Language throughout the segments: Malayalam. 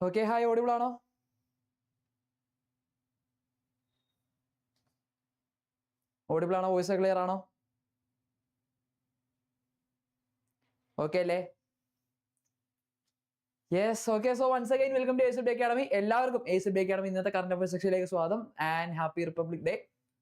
ഓക്കെ ഹായ് ഓഡിബിൾ ആണോ? ഓഡിബിൾ ആണോ? വോയിസ് ക്ലിയർ ആണോ? ഓക്കെ അല്ലേ? Yes okay so once again welcome to S B academy എല്ലാവർക്കും എസ് ബി അക്കാഡമി ഇന്നത്തെ കറണ്ട് അഫയർ സെക്ഷനിലേക്ക് സ്വാഗതം. ആൻഡ് ഹാപ്പി റിപ്പബ്ലിക് ഡേ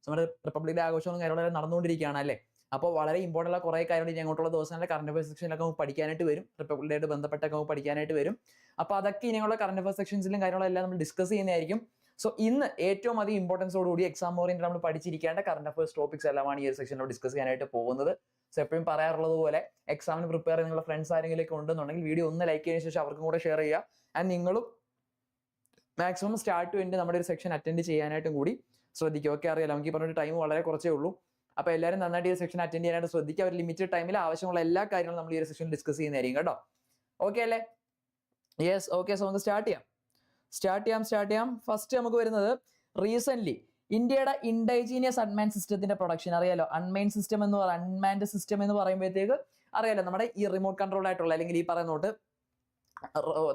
നമ്മുടെ റിപ്പബ്ലിക് ഡേ ആഘോഷങ്ങളും കാര്യങ്ങളും നടന്നുകൊണ്ടിരിക്കുകയാണ് അല്ലേ? അപ്പോൾ വളരെ ഇമ്പോർട്ടന്റ് ഉള്ള കുറേ കാര്യങ്ങൾ ഇനി അങ്ങോട്ടുള്ള ദിവസങ്ങളിലെ കറണ്ട് അഫയർ സെക്ഷനിലൊക്കെ നമുക്ക് പഠിക്കാനായിട്ട് വരും. റിപ്പബ്ലിക്കായിട്ട് ബന്ധപ്പെട്ടൊക്കെ നമുക്ക് പഠിക്കാനായിട്ട് വരും. അപ്പോൾ അതൊക്കെ ഇനിയുള്ള കറണ്ട് അഫയർ സെക്ഷൻസിലും കാര്യങ്ങളെല്ലാം നമ്മൾ ഡിസ്കസ് ചെയ്യുന്നതായിരിക്കും. സോ ഇന്ന് ഏറ്റവും അധികം ഇമ്പോർട്ടൻസോടുകൂടി എക്സാം ഓറിയന്റ് നമ്മൾ പഠിച്ചിരിക്കേണ്ട കറണ്ട് അഫയർസ് ടോപ്പിക്സ് എല്ലാമാണ് ഈ ഒരു സെക്ഷനിൽ ഡിസ്കസ് ചെയ്യാനായിട്ട് പോകുന്നത്. സോ എപ്പോഴും പറയാറുള്ളത് പോലെ എക്സാമിന് പ്രിപ്പയർ നിങ്ങളുടെ ഫ്രണ്ട്സ് ആരെങ്കിലും ഉണ്ടെന്നുണ്ടെങ്കിൽ വീഡിയോ ഒന്ന് ലൈക്ക് ചെയ്തതിനു ശേഷം അവർക്കും കൂടെ ഷെയർ ചെയ്യുക. ആൻഡ് നിങ്ങളും മാക്സിമം സ്റ്റാർട്ട് ടു എന്റെ നമ്മുടെ ഒരു സെക്ഷൻ അറ്റൻഡ് ചെയ്യാനായിട്ടും കൂടി ശ്രദ്ധിക്കുക. ഓക്കെ അറിയാലോ? നമുക്ക് ഈ പറഞ്ഞൊരു ടൈം വളരെ കുറച്ചേ ഉള്ളൂ. അപ്പോൾ എല്ലാവരും നന്നായിട്ട് ഈ സെക്ഷൻ അറ്റൻഡ് ചെയ്യാനായിട്ട് ശ്രദ്ധിക്കുക. ഒരു ലിമിറ്റഡ് ടൈമിൽ ആവശ്യമുള്ള എല്ലാ കാര്യങ്ങളും നമ്മൾ ഈ ഒരു സെക്ഷൻ ഡിസ്കസ് ചെയ്യുന്നതായിരിക്കും കേട്ടോ. ഓക്കെ അല്ലേ? യെസ് ഓക്കെ സോ നമുക്ക് സ്റ്റാർട്ട് ചെയ്യാം. സ്റ്റാർട്ട് ചെയ്യാം സ്റ്റാർട്ട് ചെയ്യാം. ഫസ്റ്റ് നമുക്ക് വരുന്നത് റീസെന്റ് ഇന്ത്യയുടെ ഇൻഡൈജീനിയസ് അൺമാൻ സിസ്റ്റത്തിന്റെ പ്രൊഡക്ഷൻ അറിയാലോ? അൺമെയിൻ സിസ്റ്റം എന്ന് പറയുക അൺമാൻഡ് സിസ്റ്റം എന്ന് പറയുമ്പോഴത്തേക്ക് അറിയാലോ? നമ്മുടെ ഈ റിമോട്ട് കൺട്രോൾ ആയിട്ടുള്ള അല്ലെങ്കിൽ ഈ പറയുന്നോട്ട്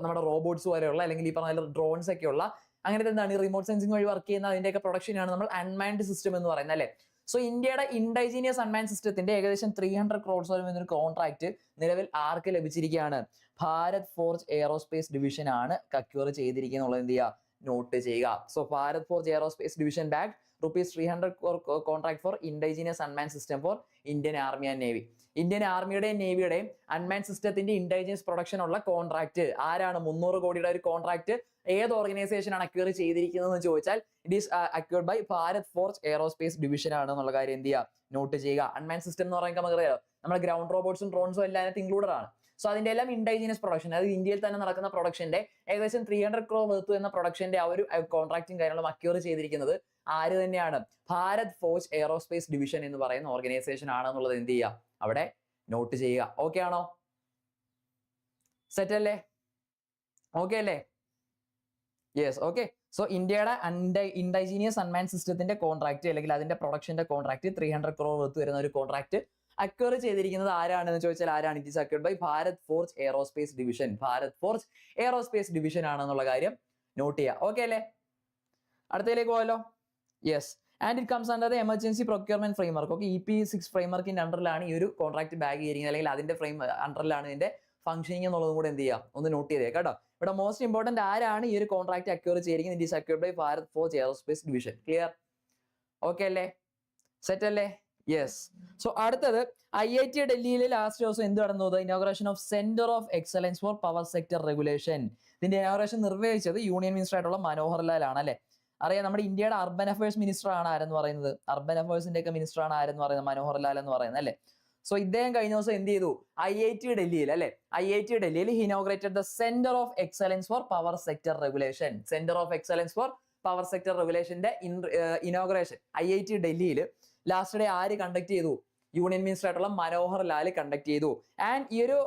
നമ്മുടെ റോബോട്ട്സ് പോലെയുള്ള അല്ലെങ്കിൽ ഈ പറഞ്ഞ ഡ്രോൺസ് ഒക്കെ ഉള്ള അങ്ങനത്തെ എന്താണ് ഈ റിമോട്ട് സെൻസിങ് വഴി വർക്ക് ചെയ്യുന്ന അതിന്റെയൊക്കെ പ്രൊഡക്ഷനാണ് നമ്മൾ അൺമാൻഡ് സിസ്റ്റം എന്ന് പറയുന്നത് അല്ലേ? സോ ഇന്ത്യയുടെ ഇൻഡൈജീനിയസ് അൺമാൻ സിസ്റ്റത്തിന്റെ ഏകദേശം ത്രീ ഹൺഡ്രഡ് ക്രോഡ്സ് വരുന്ന എന്നൊരു കോൺട്രാക്ട് നിലവിൽ ആർക്ക് ലഭിച്ചിരിക്കുകയാണ്? ഭാരത് ഫോർജ് എയറോസ്പേസ് ഡിവിഷൻ ആണ് കക്യൂർ ചെയ്തിരിക്കുന്നത്. എന്ത് ചെയ്യുക? നോട്ട് ചെയ്യുക. So Bharat Forge aerospace division bag rupees three hundred contract for indigenous unman system for Indian army and navy Indian ആർമിയുടെയും നേവിയുടെയും അൺമാൻ സിസ്റ്റത്തിന്റെ ഇൻഡൈജീനിയസ് പ്രൊഡക്ഷൻ ഉള്ള കോൺട്രാക്ട് ആരാണ്? മുന്നൂറ് കോടിയുടെ ഒരു കോൺട്രാക്ട് ഏത് ഓർഗനൈസേഷനാണ് അക്വയർ ചെയ്തിരിക്കുന്നതെന്ന് ചോദിച്ചാൽ it is acquired by Bharat Forge aerospace division ആണ് എന്നുള്ള കാര്യം എന്ത് ചെയ്യുക? നോട്ട് ചെയ്യുക. അൺമാൻ സിസ്റ്റം എന്ന് പറയുമ്പോൾ നമുക്ക് അറിയാം നമ്മുടെ ഗ്രൗണ്ട് റോബോട്ട്സും ഡ്രോൺസും എല്ലാം അതിനകത്ത് ഇൻക്ലൂഡഡ് ആണ്. സോ അതിന്റെ എല്ലാം ഇൻഡൈജീനിയസ് പ്രൊഡക്ഷൻ അതായത് ഇന്ത്യയിൽ തന്നെ നടക്കുന്ന പ്രൊഡക്ഷന്റെ ഏകദേശം ത്രീ ഹൺഡ്രഡ് ക്രോ വെർത്ത് എന്ന പ്രൊഡക്ഷന്റെ ആ ഒരു കോൺട്രാക്റ്റും കാര്യങ്ങളും അക്യൂർ ചെയ്തിരിക്കുന്നത് ആര് തന്നെയാണ്? ഭാരത് ഫോർജ് എയറോസ്പേസ് ഡിവിഷൻ എന്ന് പറയുന്ന ഓർഗനൈസേഷൻ ആണെന്നുള്ളത് എന്ത് ചെയ്യുക? അവിടെ നോട്ട് ചെയ്യുക. ഓക്കെ ആണോ? സെറ്റ് അല്ലേ? ഓക്കെ അല്ലേ? യെസ് ഓക്കെ സോ ഇന്ത്യയുടെ ഇൻഡൈജീനിയസ് അൺമാൻ സിസ്റ്റത്തിന്റെ കോൺട്രാക്ട് അല്ലെങ്കിൽ അതിന്റെ പ്രൊഡക്ഷന്റെ contract three hundred crore worth വരുന്ന ഒരു കോൺട്രാക്ട് അക്വയർ ചെയ്തിരിക്കുന്നത് ആരാണെന്ന് ചോദിച്ചാൽ ആരാണ്? It is acquired by Bharat Forge aerospace division Bharat Forge aerospace division ആണെന്നുള്ള കാര്യം നോട്ട് ചെയ്യുക ഓക്കെ അല്ലേ? അടുത്തതിലേക്ക് പോയല്ലോ yes and it comes under the emergency procurement framework okay E P six ഫ്രെയിംവർക്കിന്റെ അണ്ടറിലാണ് ഈ ഒരു കോൺട്രാക്ട് ബാഗ് ചെയ്തിരിക്കുന്നത് അല്ലെങ്കിൽ അതിന്റെ ഫ്രെയിം അണ്ടറിലാണ് ഇതിന്റെ ഫംഗ്ഷനിങ് എന്നുള്ളതും കൂടെ എന്ത് ചെയ്യാം ഒന്ന് നോട്ട് ചെയ്തേ കേട്ടോ. ഇവിടെ മോസ്റ്റ് ഇമ്പോർട്ടന്റ് ആരാണ് ഈ ഒരു കോൺട്രാക്ട് അക്യൂർ ചെയ്തിരിക്കുന്നത്? It is by Bharat Forge aerospace division clear okay അല്ലേ? സെറ്റ് അല്ലേ? യെസ് സോ അടുത്തത് ഐ ഐ ടി ഡൽഹിയിലെ ലാസ്റ്റ് ദിവസം എന്ത് നടന്നു? Inauguration of centre of excellence for power sector regulation ഇതിന്റെ ഇനോഗ്രേഷൻ നിർവഹിച്ചത് യൂണിയൻ മിനിസ്റ്റർ ആയിട്ടുള്ള മനോഹർ ആണ് അല്ലെ? അറിയാം നമ്മുടെ ഇന്ത്യയുടെ അർബൻ അഫയേഴ്സ് മിനിസ്റ്റർ ആണ് ആരെന്ന് പറയുന്നത്? അർബൻ അഫയേഴ്സിന്റെ ഒക്കെ മിനിസ്റ്റർ ആണ് ആരെന്ന് പറയുന്നത്? മനോഹർ ലാൽ എന്ന് പറയുന്നത് അല്ലെ? സോ ഇദ്ദേഹം കഴിഞ്ഞ ദിവസം എന്ത് ചെയ്തു? ഐ ഐ ടി ഡൽഹിയിൽ അല്ലെ? ഐ ഐ ടി ഡൽഹിയിൽ inaugurated the centre of excellence for power sector regulation centre of excellence for power sector റെഗുലേഷന്റെ inauguration I I T ഡൽഹിയിൽ ലാസ്റ്റ് ഡേ ആര് കണ്ടക്ട് ചെയ്തു? യൂണിയൻ മിനിസ്റ്റർ ആയിട്ടുള്ള മനോഹർ ലാൽ കണ്ടക്ട് ചെയ്തു. ആൻഡ് ഈ ഒരു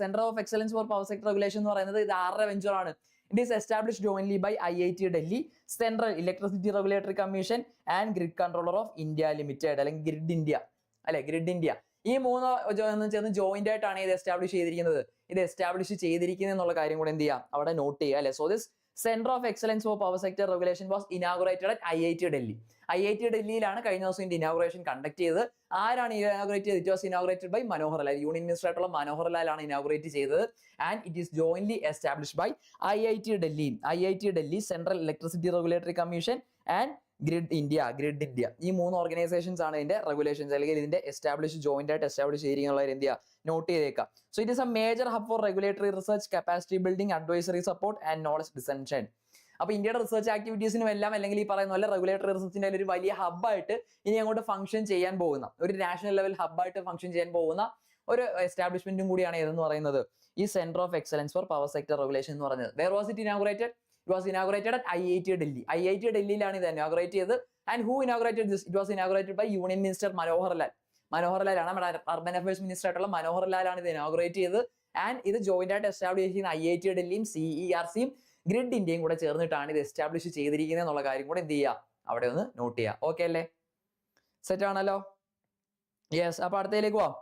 centre of excellence for power sector regulation എന്ന് പറയുന്നത് ഇത് ആരുടെ വെഞ്ചർ ആണ്? It is establish jointly by I I T Delhi central electricity regulatory commission and grid controller of India limited അല്ലെങ്കിൽ ഗ്രിഡ് ഇന്ത്യ അല്ലെ? ഗ്രിഡ് ഇന്ത്യ ഈ മൂന്ന് ചേർന്ന് ജോയിന്റ് ആയിട്ടാണ് ഇത് എസ്റ്റാബ്ലിഷ് ചെയ്തിരിക്കുന്നത്. ഇത് എസ്റ്റാബ്ലിഷ് ചെയ്തിരിക്കുന്നത് എന്നുള്ള കാര്യം കൂടെ എന്ത് ചെയ്യാം? അവിടെ നോട്ട് ചെയ്യുക അല്ലെ? So this centre of excellence for power sector regulation was inaugurated at I I T Delhi I I T ഡൽഹിയിലാണ് കഴിഞ്ഞ ദിവസം ഇതിന്റെ ഇനാഗുറേഷൻ കണ്ടക്ട് ചെയ്തത്. ആരാണ് ഇനാഗുറേറ്റ് ചെയ്തത്? It was inaugurated by Manohar Lal union minister ആയിട്ടുള്ള മനോഹർ ലാൽ ആണ് ഇനാഗുറേറ്റ് ചെയ്തത്. And it is jointly establish by I I T Delhi I I T Delhi central electricity regulatory commission and grid India grid India. ഈ മൂന്ന് ഓർഗനൈസേഷൻസ് ആണ് ഇതിന്റെ റെഗുലേഷൻസ് അല്ലെങ്കിൽ ഇതിന്റെ എസ്റ്റാബ്ലിഷ് ജോയിന്റ് ആയിട്ട് എസ്റ്റാബ്ലിഷ് ചെയ്തിരിക്കുന്ന എന്ത് ചെയ്യുക നോട്ട് ചെയ്തേക്കാം. So it is a major hub for regulatory research capacity building advisory support and knowledge dissemination അപ്പൊ ഇന്ത്യയുടെ റിസർച്ച് ആക്ടിവിറ്റീസിനും എല്ലാം അല്ലെങ്കിൽ ഈ പറയുന്ന പോലെ റെഗുലേറ്ററി റിസർച്ചിന്റെ ഒരു വലിയ ഹബ്ബായിട്ട് ഇനി അങ്ങോട്ട് ഫംഗ്ഷൻ ചെയ്യാൻ പോകുന്ന ഒരു നാഷണൽ ലെവൽ ഹബ്ബായിട്ട് ഫംഗ്ഷൻ ചെയ്യാൻ പോകുന്ന ഒരു എസ്റ്റാബ്ലിഷ്മെന്റും കൂടിയാണ് ഇതെന്ന് പറയുന്നത്. ഈ centre of excellence for power sector regulation എന്ന് പറയുന്നത് where was it inaugurated it was inaugurated at I I T Delhi I I T ഡൽഹിയിലാണ് ഇത് ഇനാഗുറേറ്റ് ചെയ്ത് and who inaugurated this it was inaugurated by union minister Manohar Lal Manohar ലാലാണ് നമ്മുടെ അർബൻ അഫയേഴ്സ് മിനിസ്റ്റർ ആയിട്ടുള്ള മനോഹർ ലാലാണ് ഇത് ഇനാഗുറേറ്റ് ചെയ്ത് ആൻഡ് ഇത് ജോയിന്റ് ആയിട്ട് എസ്റ്റാബ്ലിഷ് ചെയ്യുന്ന ഐ ഐ ടി ഡൽഹിയും സി ആർ സിയും ഗ്രിഡ് ഇന്ത്യയും കൂടെ ചേർന്നിട്ടാണ് ഇത് എസ്റ്റാബ്ലിഷ് ചെയ്തിരിക്കുന്നത് എന്നുള്ള കാര്യം കൂടെ എന്ത് ചെയ്യുക? അവിടെ ഒന്ന് നോട്ട് ചെയ്യുക. ഓക്കെ അല്ലേ? സെറ്റ് ആണല്ലോ? യെസ് അപ്പൊ അടുത്തതിലേക്ക് പോവാം.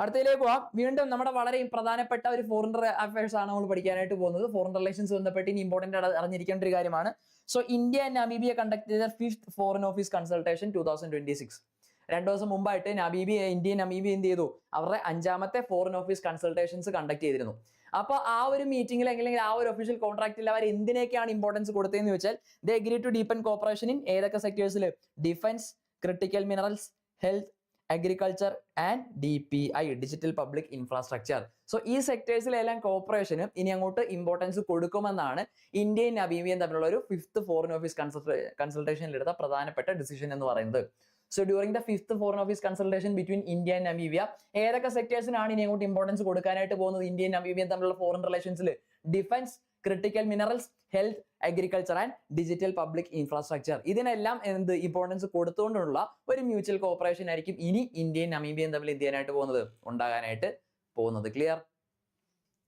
അടുത്തതിലേക്ക് പോവാം. വീണ്ടും നമ്മുടെ വളരെ പ്രധാനപ്പെട്ട ഒരു ഫോറിൻ അഫയേഴ്സ് ആണ് നമ്മൾ പഠിക്കാനായിട്ട് പോകുന്നത്. ഫോറിൻ റിലേഷൻസ് ബന്ധപ്പെട്ട് ഇനി ഇമ്പോർട്ടന്റ് അറിഞ്ഞിരിക്കേണ്ട ഒരു കാര്യമാണ്. So India and Namibia conduct ചെയ്ത fifth foreign office consultation two thousand twenty six രണ്ടു ദിവസം മുമ്പായിട്ട് നബീബി ഇന്ത്യ നമീബി എന്ത് ചെയ്തു? അവരുടെ അഞ്ചാമത്തെ ഫോറിൻ ഓഫീസ് കൺസൾട്ടേഷൻസ് കണ്ടക്ട് ചെയ്തിരുന്നു. അപ്പൊ ആ ഒരു മീറ്റിംഗിൽ അല്ലെങ്കിൽ ആ ഒരു ഒഫീഷ്യൽ കോൺട്രാക്റ്റിൽ അവർ എന്തിനേക്കാണ് ഇമ്പോർട്ടൻസ് കൊടുത്തതെന്ന് വെച്ചാൽ the agree to deepen cooperation in ഏതൊക്കെ സെക്ടേഴ്സിൽ defence critical minerals health agriculture and D P I digital public infrastructure so ഈ സെക്ടേഴ്സിലെല്ലാം കോപ്പറേഷനും ഇനി അങ്ങോട്ട് ഇമ്പോർട്ടൻസ് കൊടുക്കുമെന്നാണ് ഇന്ത്യയും നബീബിയും തമ്മിലുള്ള ഒരു ഫിഫ്ത്ത് ഫോറിൻ ഓഫീസ് കൺസൾട്ടേഷനിൽ കൺസൾട്ടേഷനിലെടുത്ത പ്രധാനപ്പെട്ട ഡിസിഷൻ എന്ന് പറയുന്നത്. So during the fifth foreign office consultation between India and Namibia ഏതൊക്കെ സെക്ടേഴ്സിനാണ് ഇനി അങ്ങോട്ട് ഇമ്പോർട്ടൻസ് കൊടുക്കാനായിട്ട് പോകുന്നത്? ഇന്ത്യയും നമീബിയും തമ്മിലുള്ള foreign റിലേഷൻസിൽ defence critical minerals health agriculture and digital public infrastructure ഇതിനെല്ലാം എന്ത് ഇമ്പോർട്ടൻസ് കൊടുത്തുകൊണ്ടുള്ള ഒരു മ്യൂച്വൽ കോപ്പറേഷൻ ആയിരിക്കും ഇനി ഇന്ത്യയും നമീബിയയും തമ്മിൽ എന്ത് ചെയ്യാനായിട്ട് പോകുന്നത് ഉണ്ടാകാനായിട്ട് പോകുന്നത്. ക്ലിയർ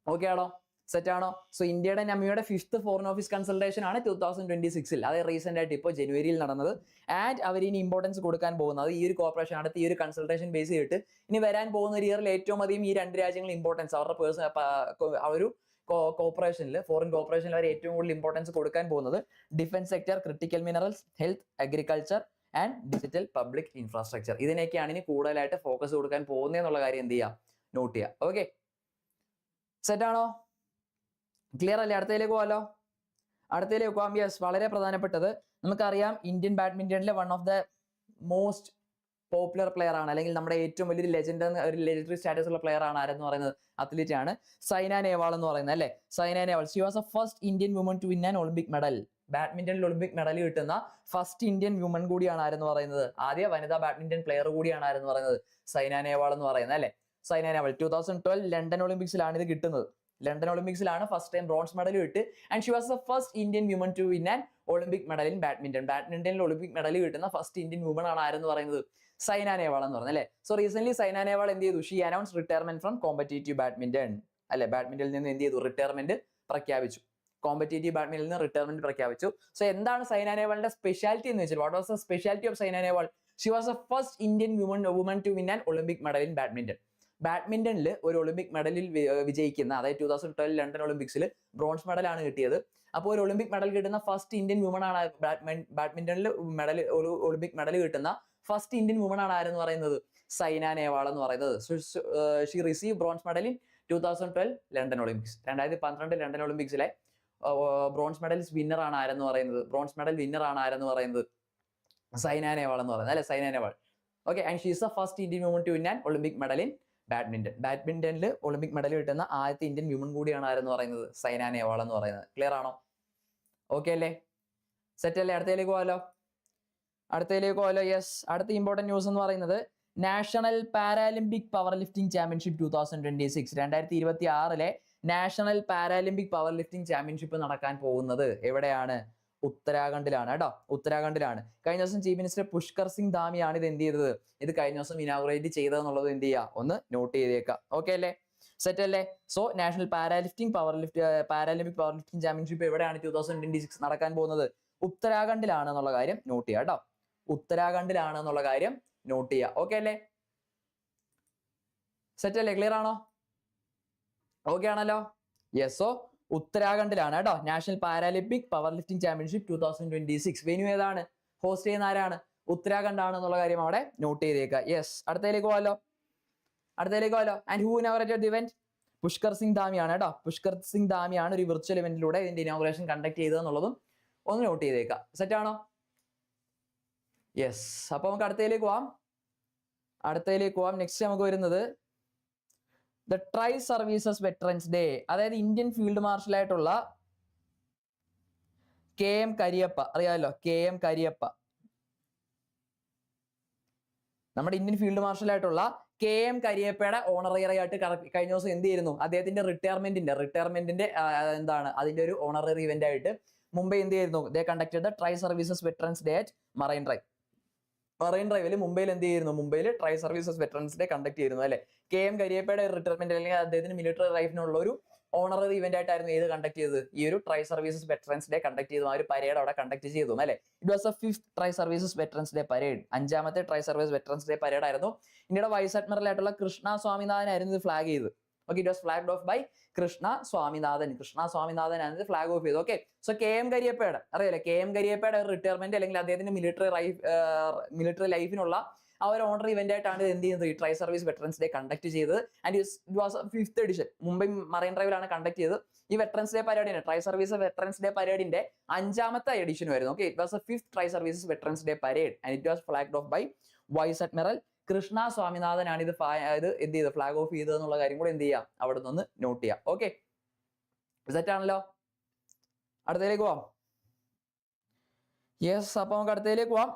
ഓക്കെ ആണോ? സെറ്റ് ആണോ? സോ ഇന്ത്യയുടെ നമിയുടെ ഫിഫ്ത്ത് ഫോറിൻ ഓഫീസ് കൺസൾട്ടേഷൻ ആണ് ടൂ തൗസൻഡ് ട്വന്റി സിക്സിൽ അതായത് റീസെന്റ് ആയിട്ട് ഇപ്പോൾ ജനുവരിയിൽ നടന്നത്. ആൻഡ് അവർ ഇനി ഇമ്പോർട്ടൻസ് കൊടുക്കാൻ പോകുന്നത് ഈ ഒരു കോപ്പറേഷൻ അടുത്ത് ഈ ഒരു കൺസൾട്ടേഷൻ ബേസ് ചെയ്തിട്ട് ഇനി വരാൻ പോകുന്ന ഒരു ഇയറിൽ ഏറ്റവും അധികം ഈ രണ്ട് രാജ്യങ്ങൾ ഇമ്പോർട്ടൻസ് അവരുടെ പേഴ്സൺ ഒരു കോപ്പറേഷനിൽ ഫോറിൻ കോപ്പറേഷനിൽ അവർ ഏറ്റവും കൂടുതൽ ഇമ്പോർട്ടൻസ് കൊടുക്കാൻ പോകുന്നത് defence sector critical minerals health agriculture and digital public infrastructure ഇതിനൊക്കെയാണ് ഇനി കൂടുതലായിട്ട് ഫോക്കസ് കൊടുക്കാൻ പോകുന്നത് എന്നുള്ള കാര്യം എന്ത് ചെയ്യുക നോട്ട് ചെയ്യുക ഓക്കെ സെറ്റ് ആണോ? ക്ലിയർ അല്ലേ? അടുത്തതിലേക്ക് പോകാലോ അടുത്തതിലേക്ക് പോകാം യെസ് വളരെ പ്രധാനപ്പെട്ടത്. നമുക്കറിയാം Indian ബാഡ്മിന്റണിലെ one of the most popular player ആണ്. അല്ലെങ്കിൽ നമ്മുടെ ഏറ്റവും വലിയൊരു ലെജൻഡ് ഒരു ലെജൻഡറി സ്റ്റാറ്റസ് ഉള്ള പ്ലെയർ ആണ് ആരെന്ന് പറയുന്നത്? അത്ലീറ്റ് ആണ്. സൈന നേവാൾ എന്ന് പറയുന്നത് അല്ലെ? Saina Nehwal she was a first Indian woman to win an Olympic medal ബാഡ്മിന്റണിൽ ഒളിമ്പിക് മെഡൽ കിട്ടുന്ന ഫസ്റ്റ് ഇന്ത്യൻ വുമൺ കൂടിയാണ് ആരെന്ന് പറയുന്നത്? ആദ്യ വനിതാ ബാഡ്മിന്റൺ പ്ലെയർ കൂടിയാണ് ആരെന്ന് പറയുന്നത്? സൈന നേവാൾ എന്ന് പറയുന്നത് അല്ലെ? Saina Nehwal two thousand twelve London ഒളിമ്പിക്സിലാണ് ഇത് കിട്ടുന്നത്. ലണ്ടൻ ഒളിമ്പിക്സിലാണ് ഫസ്റ്റ് ടൈം ബ്രോൺസ് മെഡൽ കിട്ടി. And she was the first Indian woman to win an Olympic medal in badminton ബാഡ്മിന്റണിൽ ഒളിമ്പിക് മെഡൽ കിട്ടുന്ന ഫസ്റ്റ് ഇന്ത്യൻ വുമൺ ആണ് ആരെന്ന് പറയുന്നത്? സൈന നേവാൾ എന്ന് പറഞ്ഞു അല്ലേ? സോ റീസെന്റ് സൈന നേവാൾ എന്ത് ചെയ്തു? She announce retirement from competitive badminton അല്ലെ? ബാഡ്മിന്റണിൽ നിന്ന് എന്ത് ചെയ്തു? റിട്ടയർമെന്റ് പ്രഖ്യാപിച്ചു. കോമ്പറ്റേറ്റീവ് ബാഡ്മിന്റണിൽ നിന്ന് റിട്ടയർമെന്റ് പ്രഖ്യാപിച്ചു. സോ എന്താണ് സൈന നേവാളിന്റെ സ്പെഷ്യാലിറ്റി എന്ന് വെച്ചാൽ what was the speciality of Saina Nehwal she was the first Indian woman woman to win an Olympic medal in badminton ബാഡ്മിന്റണിൽ ഒരു ഒളിമ്പിക് മെഡലിൽ വിജയിക്കുന്ന അതായത് ടൂ തൗസൻഡ് ട്വൽവ് ലണ്ടൻ ഒളിമ്പിക്സിൽ ബ്രോൺസ് മെഡലാണ് കിട്ടിയത്. അപ്പോൾ ഒരു ഒളിമ്പിക് മെഡൽ കിട്ടുന്ന ഫസ്റ്റ് ഇന്ത്യൻ വുമൺ ആണ് ബാഡ്മിന്റണിൽ മെഡൽ ഒരു ഒളിമ്പിക് മെഡൽ കിട്ടുന്ന ഫസ്റ്റ് ഇന്ത്യൻ വുമൺ ആണ് ആരെന്ന് പറയുന്നത്? സൈന നേവാൾ എന്ന് പറയുന്നത്. She receive bronze medal in two thousand twelve London Olympics രണ്ടായിരത്തി പന്ത്രണ്ട് ലണ്ടൻ ഒളിമ്പിക്സിലെ ബ്രോൺസ് മെഡൽസ് വിന്നർ ആണ് ആരെന്ന് പറയുന്നത്? ബ്രോൺസ് മെഡൽ വിന്നർ ആണ് ആരെന്ന് പറയുന്നത്? സൈന നേവാൾ എന്ന് പറയുന്നത്. അല്ലെ Saina Nehwal? Okay and she's the first Indian woman to win an Olympic medal in badminton ബാഡ്മിന്റണിൽ ഒളിമ്പിക് മെഡൽ കിട്ടുന്ന ആദ്യത്തെ ഇന്ത്യൻ വ്യൂമൺ കൂടിയാണ് ആരെന്ന് പറയുന്നത്? സൈന നേവാൾ എന്ന് പറയുന്നത്. ക്ലിയർ ആണോ? ഓക്കെ അല്ലേ? സെറ്റ് അല്ലേ? അടുത്തതിലേക്ക് പോകാലോ. അടുത്തതിലേക്ക് പോകാലോ യെസ് അടുത്ത ഇമ്പോർട്ടന്റ് ന്യൂസ് എന്ന് പറയുന്നത് national Paralympic power lifting championship two thousand twenty six രണ്ടായിരത്തി ഇരുപത്തി ആറിലെ national Paralympic power lifting championship നടക്കാൻ പോകുന്നത് എവിടെയാണ്? ഉത്തരാഖണ്ഡിലാണ് കേട്ടോ. ഉത്തരാഖണ്ഡിലാണ്. കഴിഞ്ഞ ദിവസം ചീഫ് മിനിസ്റ്റർ പുഷ്കർ സിംഗ് ധാമിയാണ് ഇത് എന്ത് ചെയ്തത്? ഇത് കഴിഞ്ഞ ദിവസം ഇനാഗുറേറ്റ് ചെയ്തതെന്നുള്ളത് എന്ത് ചെയ്യുക ഒന്ന് നോട്ട് ചെയ്തേക്കാം. ഓക്കെ അല്ലേ? സെറ്റ് അല്ലേ? So national paralifting power lift Paralympic power lifting championship എവിടെയാണ് ടൂ തൗസൻഡ് ട്വന്റി സിക്സ് നടക്കാൻ പോകുന്നത്? ഉത്തരാഖണ്ഡിലാണ് എന്നുള്ള കാര്യം നോട്ട് ചെയ്യുക കേട്ടോ. ഉത്തരാഖണ്ഡിലാണ് എന്നുള്ള കാര്യം നോട്ട് ചെയ്യുക ഓക്കെ അല്ലേ? സെറ്റ് അല്ലേ? ക്ലിയർ ആണോ? ഓക്കെ ആണല്ലോ? യെസ് ഉത്തരാഖണ്ഡിലാണ് കേട്ടോ. National Paralympic power lifting championship two thousand twenty six venue ഏതാണ്? ഹോസ്റ്റ് ചെയ്യുന്ന ആരാണ്? ഉത്തരാഖണ്ഡ് ആണ് എന്നുള്ള കാര്യം അവിടെ നോട്ട് ചെയ്തേക്കുക യെസ് അടുത്തതിലേക്ക് പോവാലോ അടുത്തതിലേക്ക് പോവാലോ and who inaugurated the event Pushkar Singh ധാമിയാണ് കേട്ടോ. പുഷ്കർ സിംഗ് ധാമിയാണ് ഒരു വിർച്വൽ ഇവന്റിലൂടെ ഇതിന്റെ ഇനോഗ്രേഷൻ കണ്ടക്ട് ചെയ്തതെന്നുള്ളതും ഒന്ന് നോട്ട് ചെയ്തേക്കുക സെറ്റ് ആണോ? യെസ് അപ്പൊ നമുക്ക് അടുത്തതിലേക്ക് പോവാം. അടുത്തതിലേക്ക് പോവാം. നെക്സ്റ്റ് നമുക്ക് വരുന്നത് the tri services veterans day അതായത് ഇന്ത്യൻ ഫീൽഡ് മാർഷൽ ആയിട്ടുള്ള കെ എം കരിയപ്പ. അറിയാമല്ലോ കെ എം കരിയപ്പ. നമ്മുടെ ഇന്ത്യൻ ഫീൽഡ് മാർഷൽ ആയിട്ടുള്ള കെ എം കരിയപ്പയുടെ ഓണററി ആയിട്ട് കഴിഞ്ഞ ദിവസം എന്ത് ചെയ്യുന്നു? അദ്ദേഹത്തിന്റെ റിട്ടയർമെന്റിന്റെ റിട്ടയർമെന്റിന്റെ എന്താണ്? അതിന്റെ ഒരു ഓണററി ഇവന്റ് ആയിട്ട് മുംബൈ എന്ത് ചെയ്യുന്നു ദേ കണ്ടക്ട് ചെയ്ത tri services veterans day at marine drive marine ഡ്രൈവിൽ മുംബൈയിൽ എന്ത് ചെയ്യുന്നു മുംബൈയിൽ tri services veterans day conduct ചെയ്യുന്നു അല്ലെ? കെ എം കരിയപ്പയുടെ റിട്ടയർമെന്റ് അല്ലെങ്കിൽ അദ്ദേഹത്തിന് മിലിറ്ററി ലൈഫിനുള്ള ഒരു ഓണററി ഇവന്റ് ആയിട്ടായിരുന്നു ഏത് കണ്ടക്ട് ചെയ്തത്. ഈ ഒരു tri services veterans day conduct ചെയ്തു. ആ ഒരു പരേഡ് അവിടെ കണ്ടക്ട് ചെയ്തു അല്ലെ? It was a fifth tri services veterans day parade അഞ്ചാമത്തെ tri service veterans day parade ആയിരുന്നു. ഇന്ത്യയുടെ വൈസ് അഡ്മിറൽ ആയിട്ടുള്ള കൃഷ്ണ സ്വാമിനാഥൻ ആയിരുന്നു ഇത് ഫ്ലാഗ് ചെയ്ത് okay it was flagged off by Krishna Swaminathan Krishna Swaminathan ആണ് ഇത് ഫ്ലാഗ് ഓഫ് ചെയ്തത് ഓക്കെ സോ കെ എം കരിയപ്പയുടെ അറിയാലേ കെ എം കരിയപ്പയുടെ റിട്ടയർമെന്റ് അല്ലെങ്കിൽ അദ്ദേഹത്തിന്റെ മിലിറ്ററി ലൈഫ് മിലിറ്ററി ലൈഫിനുള്ള ആ ഒരു ഓണർ ഇവന്റ് ആയിട്ടാണ് ഇത് എന്ത് ചെയ്യുന്നത്? Tri service veterans day conduct ചെയ്തത്. And it was fifth edition Mumbai marine ഡ്രൈവിലാണ് conduct ചെയ്തത്. ഈ വെറ്ററൻസ് ഡേ പരിപാടിയാണ് ട്രൈ സർവീസ് വെറ്ററൻസ് ഡേ പരേഡിന്റെ അഞ്ചാമത്തെ എഡിഷൻ വരുന്നു. Okay it was a tri services veterans day parade and it was flagged off by vice admiral Krishna സ്വാമിനാഥനാണ് ഇത് ഇത് എന്ത് ചെയ്തത്? ഫ്ലാഗ് ഓഫ് ചെയ്തത് എന്നുള്ള കാര്യം കൂടെ എന്ത് ചെയ്യാം? അവിടെ നിന്ന് നോട്ട് ചെയ്യാം. ഓക്കെ സെറ്റ് ആണല്ലോ. അടുത്തതിലേക്ക് പോവാം. യെസ് അപ്പൊ നമുക്ക് അടുത്തതിലേക്ക് പോവാം.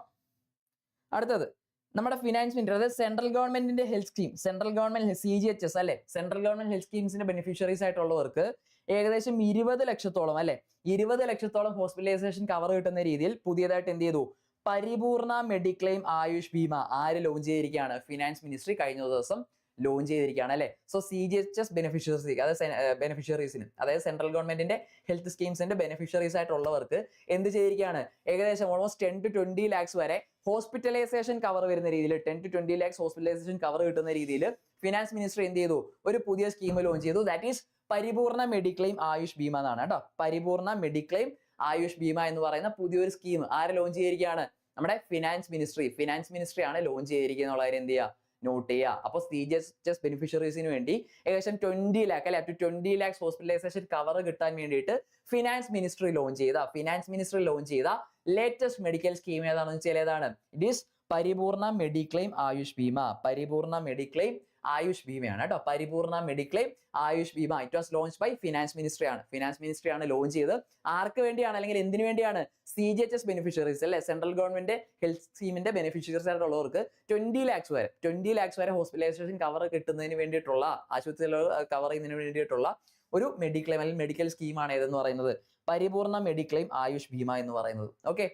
അടുത്തത്. നമ്മുടെ ഫിനാൻസ് മിനിസ്റ്റർ അതായത് സെൻട്രൽ ഗവൺമെന്റിന്റെ health scheme central government C G H S അല്ലെ? സെൻട്രൽ ഗവൺമെന്റ് ഹെൽത്ത് സ്കീംസിന്റെ ബെനിഫിഷ്യറീസ് ആയിട്ടുള്ളവർക്ക് ഏകദേശം ഇരുപത് ലക്ഷത്തോളം അല്ലെ? ഇരുപത് ലക്ഷത്തോളം ഹോസ്പിറ്റലൈസേഷൻ കവർ കിട്ടുന്ന രീതിയിൽ പുതിയതായിട്ട് എന്ത് ചെയ്തു? പരിപൂർണ മെഡിക്ലെയിം ആയുഷ് ഭീമ ആര് ലോഞ്ച് ചെയ്തിരിക്കുകയാണ്? ഫിനാൻസ് മിനിസ്ട്രി കഴിഞ്ഞ ദിവസം ലോഞ്ച് ചെയ്തിരിക്കുകയാണ് അല്ലെ? So C G H S beneficiaries അതായത് ബെനിഫിഷ്യറീസിന് അതായത് സെൻട്രൽ ഗവൺമെന്റിന്റെ ഹെൽത്ത് സ്കീംസിന്റെ ബെനിഫിഷ്യറീസ് ആയിട്ടുള്ളവർക്ക് എന്ത് ചെയ്തിരിക്കുകയാണ്? ഏകദേശം almost ten to twenty lakhs വരെ ഹോസ്പിറ്റലൈസേഷൻ കവർ വരുന്ന രീതിയിൽ ten to twenty lakhs hospitalisation cover കിട്ടുന്ന രീതിയിൽ ഫിനാൻസ് മിനിസ്റ്റർ എന്ത് ചെയ്തു? ഒരു പുതിയ സ്കീം ലോഞ്ച് ചെയ്തു. That is Paripoorna mediclaim Ayush Bima എന്നാണ് കേട്ടോ. പരിപൂർണ മെഡിക്ലെയിം ആയുഷ് ഭീമ എന്ന് പറയുന്ന പുതിയൊരു സ്കീം ആര് ലോഞ്ച് ചെയ്തിരിക്കുകയാണ്? നമ്മുടെ ഫിനാൻസ് മിനിസ്ട്രി ഫിനാൻസ് മിനിസ്ട്രി ആണ് ലോഞ്ച് ചെയ്തിരിക്കുന്നത്. എന്നുള്ള കാര്യം എന്ത് ചെയ്യുക? നോട്ട് ചെയ്യുക. അപ്പോൾ സി ജി എസ് ബെനിഫിഷ്യറീസിന് വേണ്ടി ഏകദേശം ട്വന്റി ലാക്ക് അല്ലെ to twenty lakhs hospitalisation cover കിട്ടാൻ വേണ്ടിയിട്ട് ഫിനാൻസ് മിനിസ്ട്രി ലോഞ്ച് ചെയ്ത ഫിനാൻസ് മിനിസ്ട്രി ലോഞ്ച് ചെയ്ത ലേറ്റസ്റ്റ് മെഡിക്കൽ സ്കീം ഏതാണെന്ന് വെച്ചാൽ ഏതാണ്? It is Paripoorna mediclaim Ayush Bima. Paripoorna mediclaim Ayush ഭീമയാണ് കേട്ടോ. Paripoorna mediclaim Ayush Bima. It was launch by finance ministry ആണ്. ഫിനാൻസ് മിനിസ്ട്രി ആണ് ലോഞ്ച് ചെയ്ത് ആർക്ക് വേണ്ടിയാണ്? അല്ലെങ്കിൽ എന്തിനു വേണ്ടിയാണ്? C G H S beneficiaries അല്ലെ? സെൻട്രൽ ഗവൺമെന്റ് ഹെൽത്ത് സ്കീമിന്റെ ബെനിഫിഷ്യറീസ് ആയിട്ടുള്ളവർക്ക് ട്വന്റി ലാക്സ് വരെ ട്വന്റി ലാക്സ് വരെ ഹോസ്പിറ്റലൈസേഷൻ കവർ കിട്ടുന്നതിന് വേണ്ടിയിട്ടുള്ള ആശുപത്രികൾ കവർ ചെയ്യുന്നതിന് വേണ്ടിയിട്ടുള്ള ഒരു മെഡിക്ലെയിം അല്ലെങ്കിൽ മെഡിക്കൽ സ്കീമാണ് ഏതെന്ന് പറയുന്നത്? പരിപൂർണ മെഡിക്ലെയിം ആയുഷ് ഭീമ എന്ന് പറയുന്നത്. ഓക്കെ